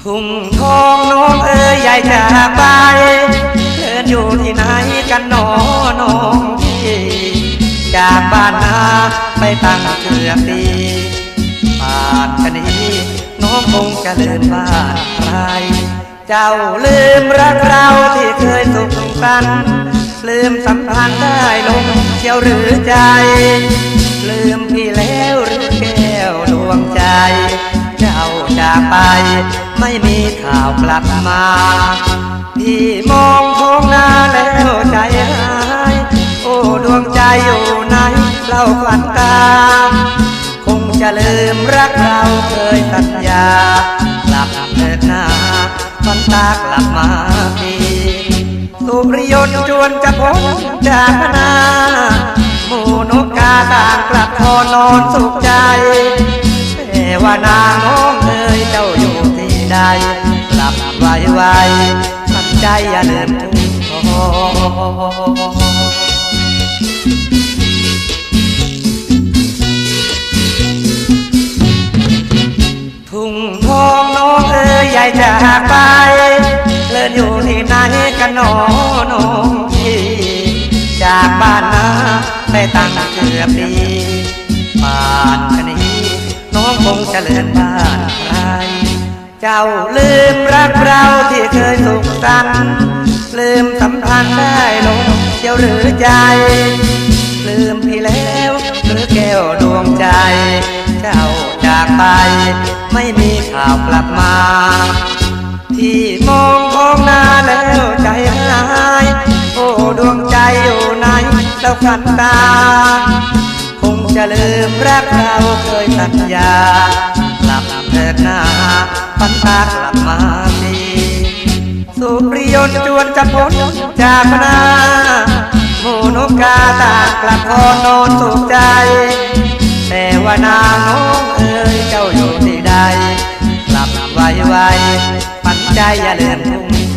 ทุ่งทองน้องเอ๋ยใหญ่จากไปเดินอยู่ที่ไหนกันหนอน้องพี่จากบ้านนาไปตั้งเกือบปีป่านชะนี้ น้องคงจะเลินบ้านใครเจ้าลืมรักเราที่เคยสุขสันต์ลืมสัมพันธ์ได้ลงเที่ยวหรือใจ ลืมพี่แล้วหรือแก้วดวงใจ เจ้าจากไป ไม่มีข่าวกลับมา พี่มองท้องนาแล้วใจหาย โอ้ดวงใจอยู่ไหนเล่าฝันตา คงจะลืมรัก สัญญา กลับเถิดนาฝันตากลับมาทีสุริยนต์จวนจะพ้นจากนาหมูนกกาต่างกลับทอนนอนสุขใจแต่ว่านางองเอ๋ยเจ้าอยู่ที่ใดกลับไวไวๆทันใจอย่าเลืมถึงทอง จากบ้านนาไปตั้งเกือบปีป่านชนี้น้องคงจะเลินบ้านใคร เจ้าลืมรักเราที่เคยสุขสันต์ลืมสัมพันธ์ได้ลงเดียวหรือใจ ลืมพี่แล้วหรือแก้วดวงใจ เจ้าจากไป ไม่มีข่าวกลับมา ที่มองท้องนาแล้วใจ โอ้ดวงใจอยู่ไหนแล้วฝันตา คงจะลืมรักเราเคยสัญญากลับเถิดหน้าฝันตากลับมาทีสุริยนจวนจะพ้นจากนาหมูนกกาต่างกลับพอนอนสุขใจ แต่ว่านางน้องเอ๋ยเจ้าอยู่ที่ใดกลับไวไวๆปันใจอย่าเลือนทุ่งทอง